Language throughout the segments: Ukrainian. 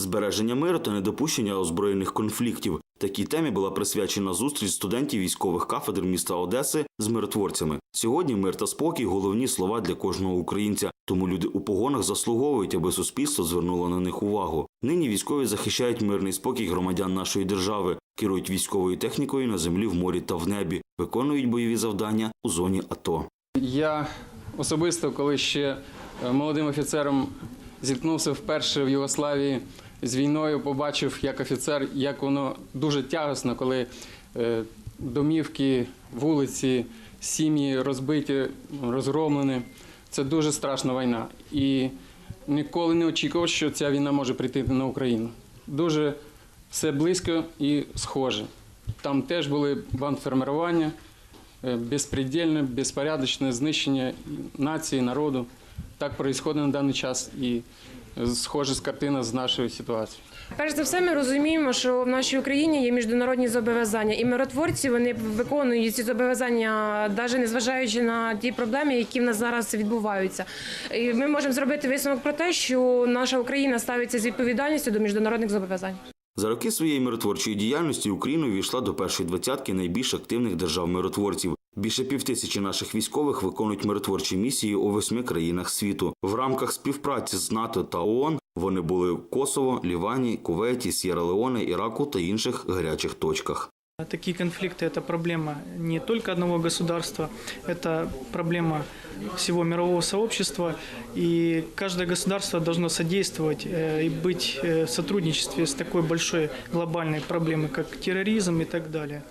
Збереження миру та недопущення озброєних конфліктів. Такій темі була присвячена зустріч студентів військових кафедр міста Одеси з миротворцями. Сьогодні мир та спокій головні слова для кожного українця. Тому люди у погонах заслуговують, аби суспільство звернуло на них увагу. Нині військові захищають мирний спокій громадян нашої держави, керують військовою технікою на землі, в морі та в небі, виконують бойові завдання у зоні АТО. Я особисто, коли ще е, молодим офіцером зіткнувся вперше в Югославії з війною, побачив як офіцер, як воно дуже тягосно, коли е, домівки, вулиці, сім'ї розбиті, розгромлені. Це дуже страшна війна. І ніколи не очікував, що ця війна може прийти на Україну. Дуже все близько і схоже. Там теж були бандформирування, е, безпредельне, безпорядочне знищення нації, народу. Так відбувається на даний час і схожа з картина з нашою ситуацією. Перш за все, ми розуміємо, що в нашій Україні є міжнародні зобов'язання, і миротворці вони виконують ці зобов'язання, навіть незважаючи на ті проблеми, які в нас зараз відбуваються. І ми можемо зробити висновок про те, що наша Україна ставиться з відповідальністю до міжнародних зобов'язань. За роки своєї миротворчої діяльності Україна увійшла до першої двадцятки найбільш активних держав-миротворців. Більше півтисячі наших військових виконують миротворчі місії у восьми країнах світу. В рамках співпраці з НАТО та ООН вони були в Косово, Лівані, Кувейті, Сєра-Леоне, Іраку та інших гарячих точках. Такие конфликты – это проблема не только одного государства, это проблема всего мирового сообщества, и каждое государство должно содействовать э, и быть э, в сотрудничестве с такой большой глобальной проблемой, как терроризм и так далее.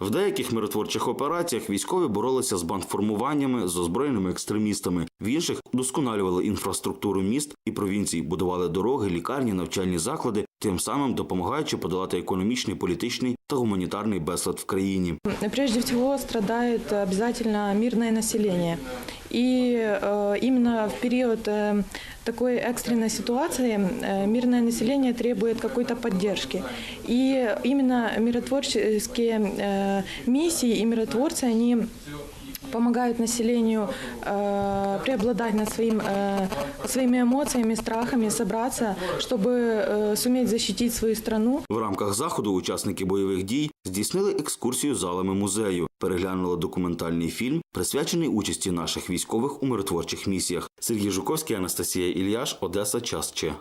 В деяких миротворчих операціях військові боролися з бандформуваннями, з озброєними екстремістами. В інших досконалювали інфраструктуру міст і провінцій, будували дороги, лікарні, навчальні заклади, тим самим допомагаючи подолати економічний, політичний та гуманітарний безлад в країні. Прежде всього страдает обов'язково мирне население. И э, именно в период э, такой экстренной ситуации э, мирное население требует какой-то поддержки. И именно миротворческие э, миссии и миротворцы, они помогают населению э, преобладать над своим, э, своими эмоциями, страхами, собраться, чтобы э, суметь защитить свою страну. В рамках заходу учасники бойових дій здійснили екскурсію залами музею, переглянули документальний фільм, присвячений участі наших військових у миротворчих місіях. Сергій Жуковський, Анастасія Ільяш, Одеса, час Че.